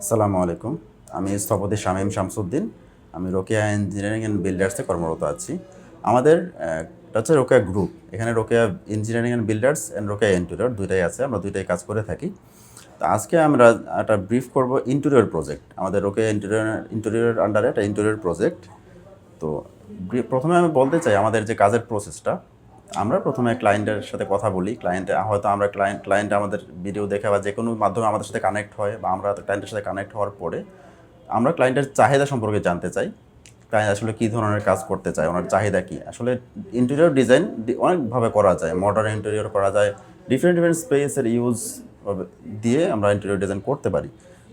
আসসালামু আলাইকুম। আমি স্থপতি শামীম শামসুদ্দিন। আমি রোকেয়া ইঞ্জিনিয়ারিং অ্যান্ড বিল্ডার্সে কর্মরত আছি। আমাদের হচ্ছে রোকেয়া গ্রুপ। এখানে Rokeya engineering and builders and Rokeya interior দুইটাই আছে। আমরা দুইটাই কাজ করে থাকি। তো আজকে আমরা একটা ব্রিফ করব ইন্টেরিয়র প্রজেক্ট। আমাদের রোকেয়া ইন্টেরিয়র ইন্টেরিয়র আন্ডারে একটা ইন্টেরিয়র প্রজেক্ট। তো প্রথমে আমি বলতে চাই আমাদের যে কাজের প্রসেসটা আমরা প্রথমে ক্লায়েন্টের সাথে কথা বলি। ক্লায়েন্টে হয়তো আমরা ক্লায়েন্ট ক্লায়েন্ট আমাদের ভিডিও দেখে বা যে কোনো মাধ্যমে আমাদের সাথে কানেক্ট হয় বা আমরা ক্লায়েন্টের সাথে কানেক্ট হওয়ার পরে আমরা ক্লায়েন্টের চাহিদা সম্পর্কে জানতে চাই। ক্লায়েন্ট আসলে কী ধরনের কাজ করতে চায়, ওনার চাহিদা কী? আসলে ইন্টেরিয়র ডিজাইন অনেকভাবে করা যায়। মডার্ন ইন্টেরিয়র করা যায়। ডিফারেন্ট ডিফারেন্ট স্পেসের ইউজ দিয়ে আমরা ইন্টেরিয়র ডিজাইন করতে পারি।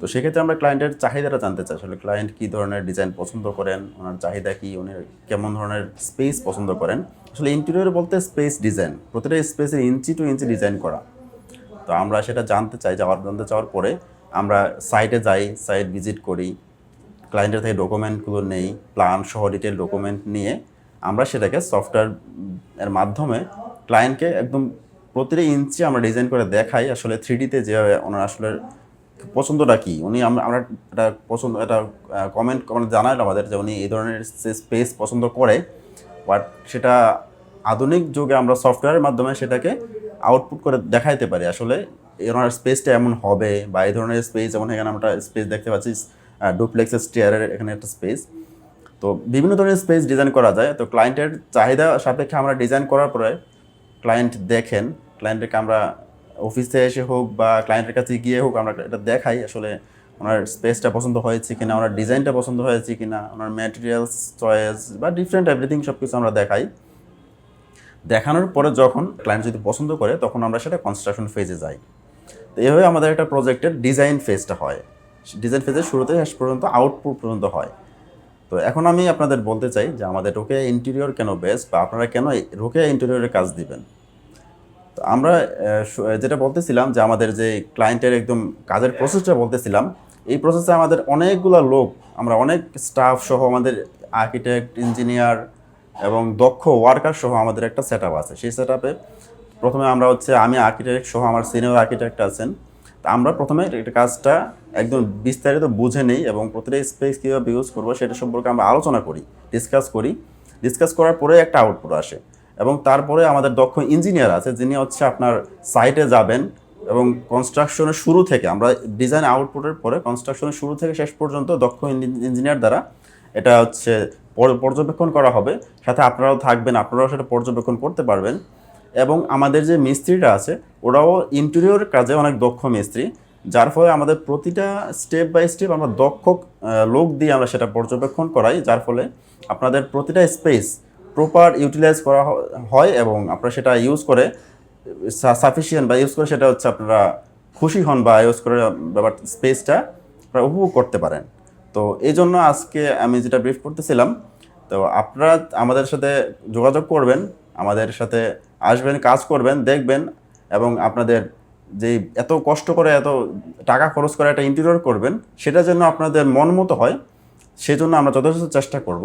তো সেক্ষেত্রে আমরা ক্লায়েন্টের চাহিদাটা জানতে চাই। আসলে ক্লায়েন্ট কী ধরনের ডিজাইন পছন্দ করেন? ওনার চাহিদা কী? উনি কেমন ধরনের স্পেস পছন্দ করেন? আসলে ইন্টেরিয়র বলতে স্পেস ডিজাইন প্রতিটা স্পেসের ইঞ্চি টু ইঞ্চি ডিজাইন করা। তো আমরা সেটা জানতে চাই যাওয়ার জানতে চাওয়ার পরে আমরা সাইটে যাই সাইট ভিজিট করি। ক্লায়েন্টের থেকে ডকুমেন্টগুলো নেই প্ল্যান সহ ডিটেল ডকুমেন্ট নিয়ে আমরা সেটাকে সফটওয়্যার এর মাধ্যমে ক্লায়েন্টকে একদম প্রতিটা ইঞ্চি আমরা ডিজাইন করে দেখাই। আসলে থ্রি ডিতে যেভাবে ওনার আসলে পছন্দটা কি? উনি আমরা একটা পছন্দ, একটা কমেন্ট জানাইল আমাদের যে উনি এই ধরনের স্পেস পছন্দ করে বাট সেটা আধুনিক যুগে আমরা সফটওয়্যারের মাধ্যমে সেটাকে আউটপুট করে দেখাইতে পারি। আসলে ধরনের স্পেসটা এমন হবে বা এই ধরনের স্পেস যেমন এখানে আমরা স্পেস দেখতে পাচ্ছি ডুপ্লেক্সের স্টেয়ারের এখানে একটা স্পেস তো বিভিন্ন ধরনের স্পেস ডিজাইন করা যায়। তো ক্লায়েন্টের চাহিদা সাপেক্ষে আমরা ডিজাইন করার পরে ক্লায়েন্ট দেখেন ক্লায়েন্টকে আমরা অফিসে এসে হোক বা ক্লায়েন্টের কাছে গিয়ে হোক, আমরা এটা দেখাই আসলে ওনার স্পেসটা পছন্দ হয়েছে কিনা, ওনার ডিজাইনটা পছন্দ হয়েছে কিনা, ওনার ম্যাটেরিয়ালস চয়েস বা ডিফারেন্ট এভরিথিং সব কিছু আমরা দেখাই। দেখানোর পরে যখন ক্লায়েন্ট যদি পছন্দ করে, তখন আমরা সেটা কনস্ট্রাকশন ফেজে যাই। তো এইভাবে আমাদের একটা প্রজেক্টের ডিজাইন ফেজটা হয়। ডিজাইন ফেজের শুরুতে শেষ পর্যন্ত আউটপুট পর্যন্ত হয়। তো এখন আমি আপনাদের বলতে চাই যে আমাদের রোকেয়া ইন্টেরিয়র কেন বেস্ট বা আপনারা কেন রোকেয়া ইন্টেরিয়রের কাজ দিবেন? আমরা যেটা বলতেছিলাম যে আমাদের যে ক্লায়েন্টের একদম কাজের প্রসেসটা বলতেছিলাম, এই প্রসেসে আমাদের অনেকগুলো লোক, আমরা অনেক স্টাফ সহ আমাদের আর্কিটেক্ট ইঞ্জিনিয়ার এবং দক্ষ ওয়ার্কার সহ আমাদের একটা সেট আছে। সেই সেট প্রথমে আমরা হচ্ছে আমি আর্কিটেক্ট সহ আমার সিনিয়র আর্কিটেক্ট আছেন। তা আমরা প্রথমে একটা কাজটা একদম বিস্তারিত বুঝে নেই এবং প্রতিটা স্পেস কীভাবে ইউজ করব সেটা সম্পর্কে আমরা আলোচনা করি ডিসকাস করি। ডিসকাস করার পরে একটা আউটপুট আসে। এবং তারপরে আমাদের দক্ষ ইঞ্জিনিয়ার আছে, যিনি হচ্ছে আপনার সাইটে যাবেন এবং কনস্ট্রাকশনের শুরু থেকে, আমরা ডিজাইন আউটপুটের পরে কনস্ট্রাকশনের শুরু থেকে শেষ পর্যন্ত দক্ষ ইঞ্জিনিয়ার দ্বারা এটা হচ্ছে পর্যবেক্ষণ করা হবে। সাথে আপনারাও থাকবেন, আপনারাও সেটা পর্যবেক্ষণ করতে পারবেন। এবং আমাদের যে মিস্ত্রিটা আছে, ওরাও ইন্টেরিয়র কাজে অনেক দক্ষ মিস্ত্রি, যার ফলে আমাদের প্রতিটা স্টেপ বাই স্টেপ আমরা দক্ষ লোক দিয়ে আমরা সেটা পর্যবেক্ষণ করাই, যার ফলে আপনাদের প্রতিটা স্পেস প্রপার ইউটিলাইজ করা হয় এবং আপনারা সেটা ইউজ করে সাফিসিয়েন্ট বা ইউজ করে সেটা হচ্ছে আপনারা খুশি হন বা ইউজ করে ব্যাপার স্পেসটা আপনারা উপভোগ করতে পারেন। তো এই জন্য আজকে আমি যেটা ব্রিফ করতেছিলাম, তো আপনারা আমাদের সাথে যোগাযোগ করবেন, আমাদের সাথে আসবেন, কাজ করবেন, দেখবেন এবং আপনাদের যে এত কষ্ট করে, এত টাকা খরচ করে একটা ইন্টেরিয়র করবেন সেটা যেন আপনাদের মন মতো হয়, সেজন্য আমরা যথেষ্ট চেষ্টা করব।